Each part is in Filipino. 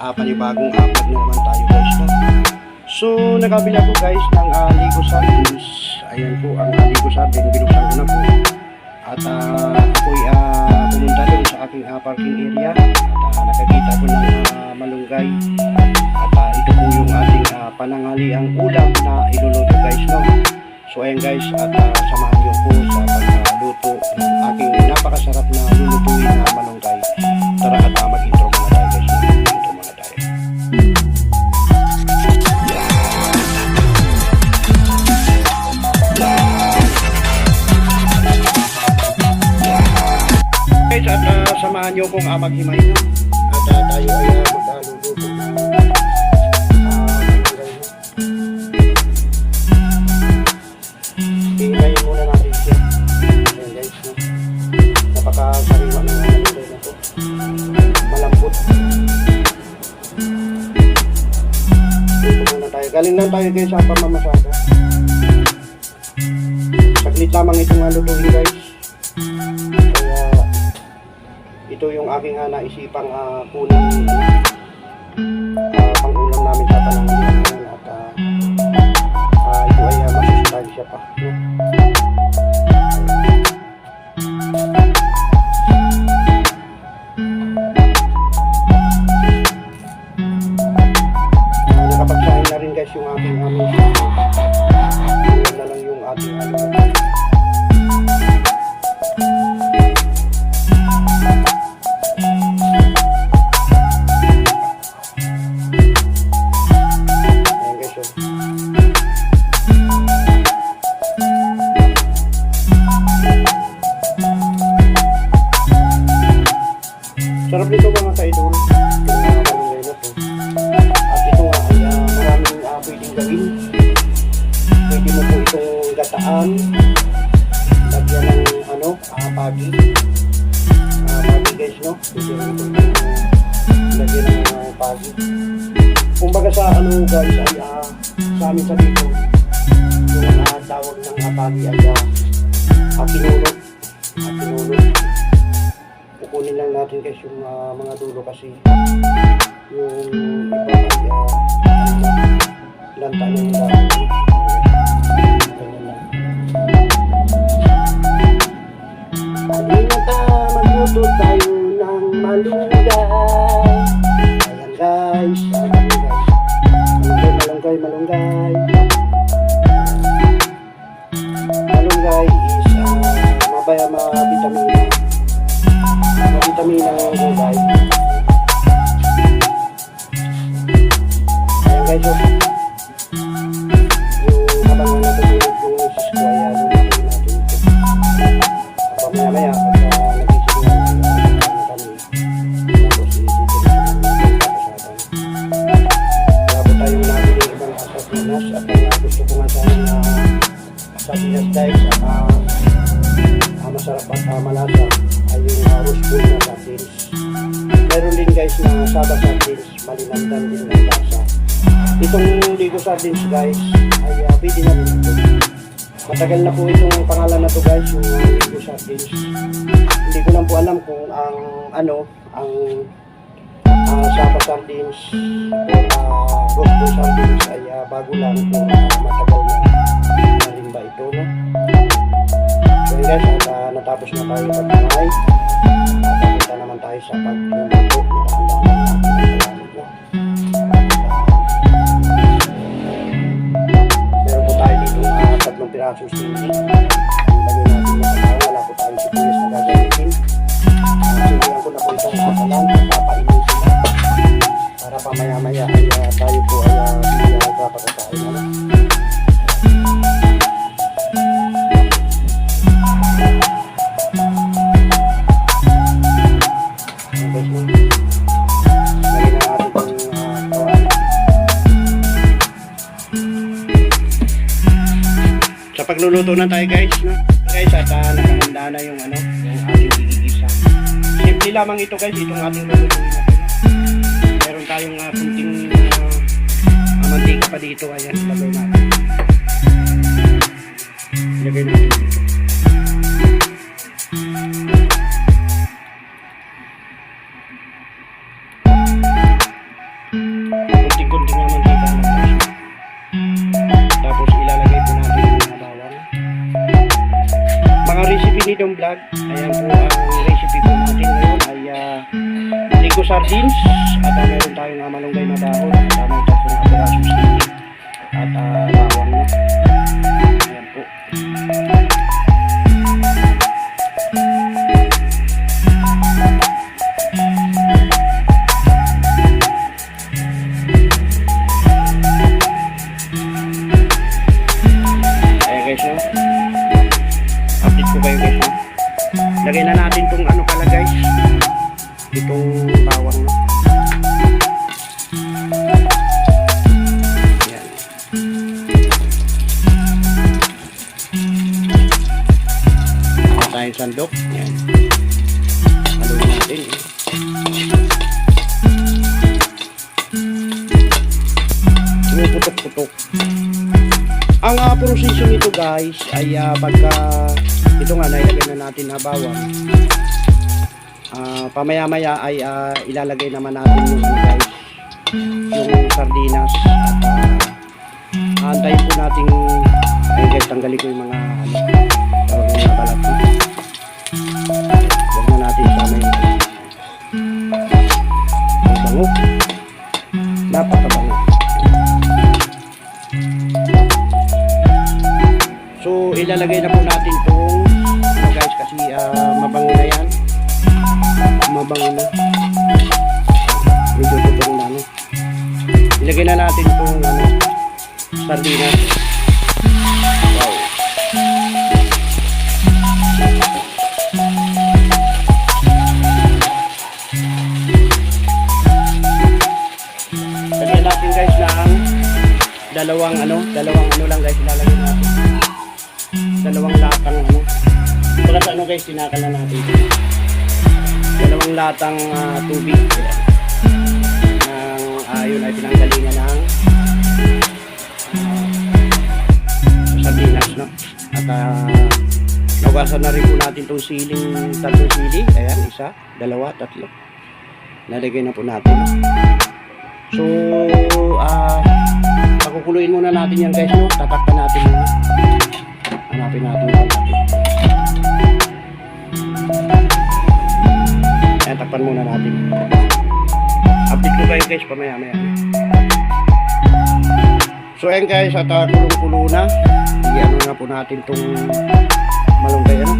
uh, panibagong upload na naman tayo guys no? So nakabila ko guys ng uh, Ligo Sardines Ayan po ang uh, Ligo Sardines Binuksan ko na po At uh, ako'y uh, doon sa aking uh, parking area At uh, nakakita ko ng uh, malunggay At uh, ito po yung ating uh, pananghaliang ulam na iluluto guys no? So ayan guys at uh, samahan niyo po sa pagluto ng aking napakasarap na lulutuin na malunggay. Tara at uh, mag-intro samahan niyo uh, maghimay na. At uh, tayo ay uh, uh, malunggay. Hihimayin muna natin siya. Ayan? Napakasariwa ng to. Malambot. Dito muna tayo. Galing lang tayo guys sa pamamasada. Saglit lamang itong lutuin guys. Kaya ito yung aking uh, naisipang uh, kunin uh, pang-ulam namin sa pananghalian ngayon at uh, Ah, ito ay uh, masustansya pa. No? Gataan. Lagyan ng ano, uh, pagi. Uh, pagi guys, no? Lagyan ng uh, pagi. Kumbaga sa ano guys ay ah, sa amin sa dito yung uh, tawag ng uh, pagi ay uh, uh, pinulot. Uh, pinulot kukunin lang natin guys yung ah, mga dulo kasi yung iba ay uh, lanta na yung ng malunggay. Guys. Malunggay, malunggay, malunggay. Malunggay is uh, mabaya mga vitamina mga vitamina ng gulay. Ayan guys, oh. Yung habang natutulog yung misis ko, ay ano natin natin. At Guys na saba sardines, malinamdan din ng lasa. Itong Ligo sardines guys ay uh, pwede na rin ito. Matagal na po itong pangalan na to guys, yung Ligo sardines. Hindi ko lang po alam kung ang ano, ang uh, saba sardines uh, roast bowl sardines ay uh, bago lang kung uh, matagal na, na rin ba ito, no? So guys, at uh, natapos na tayo pagkamay. At papunta naman tayo sa na pagkakamit na. Meron po tayo dito uh, tatlong pirasong sili. Lagyan natin yung katawa. Wala po tayong sibuyas na gagamitin. Silihan ko na po itong kasalan at papainitin na. Para pamaya-maya ay uh, tayo po ay uh, hindi na Sa pagluluto na tayo guys, no? Guys, at uh, nakahanda na yung ano, yung ating igigisa. Simple lamang ito guys, itong ating lulutuin. Meron tayong uh, kunting uh, mantika pa dito, ayan, lagay natin. Lagay natin vlog, ayan po ang recipe po natin ngayon ay uh, ligo sardines at uh, meron tayong uh, malunggay na dahon at uh, may tatlong aperasong sili at uh, bawang na. Ayan po. Tayong sandok. Ayan. Haluin natin. eh. Pumuputok-putok. Ang uh, proseso nito guys ay uh, pagka ito nga nailagay na natin na bawang. Ah, pamaya-maya ay ah, ilalagay naman natin yung guys, yung sardinas at uh, aantayin po natin ay guys tanggalin ko yung mga ano ilalagay na po natin tong ano guys kasi ah, mabango na yan. Mabango na. Medyo tutong na ano. Ilagay na natin tong ano sardinas. Wow. Lagyan natin guys ng dalawang ano, dalawang ano lang guys ilalagay natin. Dalawang latang ano. Para sa ano guys, tinakal na natin. Dalawang latang ah, tubig. Nang ayon ay pinanggalingan ng ah, sardinas, no? At uh, nawasan na rin po natin itong siling, tatlong sili. Ayan, isa, dalawa, tatlo. Nalagay na po natin. So, ah, pakukuluin muna natin yan guys, no? Tatakpan natin muna. Hanapin natin. Ayan, takpan muna natin. Update ko kayo guys, pamaya maya. So ayan guys, at uh, kulong-kulo na. I-ano na po natin tong malunggay ano.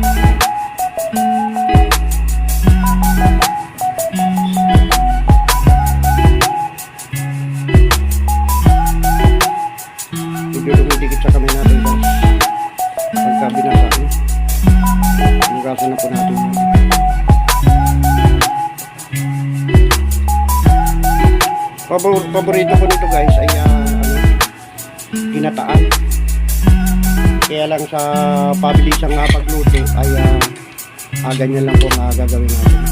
Medyo dumidikit sa natin guys. Pagka binasa no? Hugasan na po natin. Pabor paborito ko nito guys ay ah, ano, ginataan. Kaya lang sa pabilisang nga pagluto ay ah, ah, ganyan lang po ang ah, gagawin natin.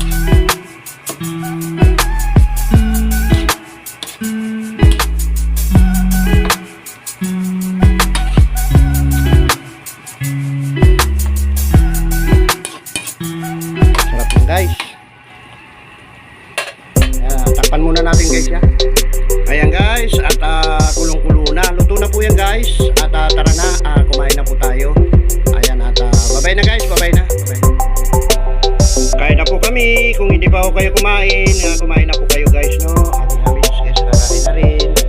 natin guys ya. Ayan guys, at uh, kulong-kulo na. Luto na po yan guys. At uh, tara na, uh, kumain na po tayo. Ayan at uh, babay na guys, babay na. Babay. Kain na po kami. Kung hindi pa ako kayo kumain, uh, kumain na po kayo guys no. At hamis guys, kakain na rin.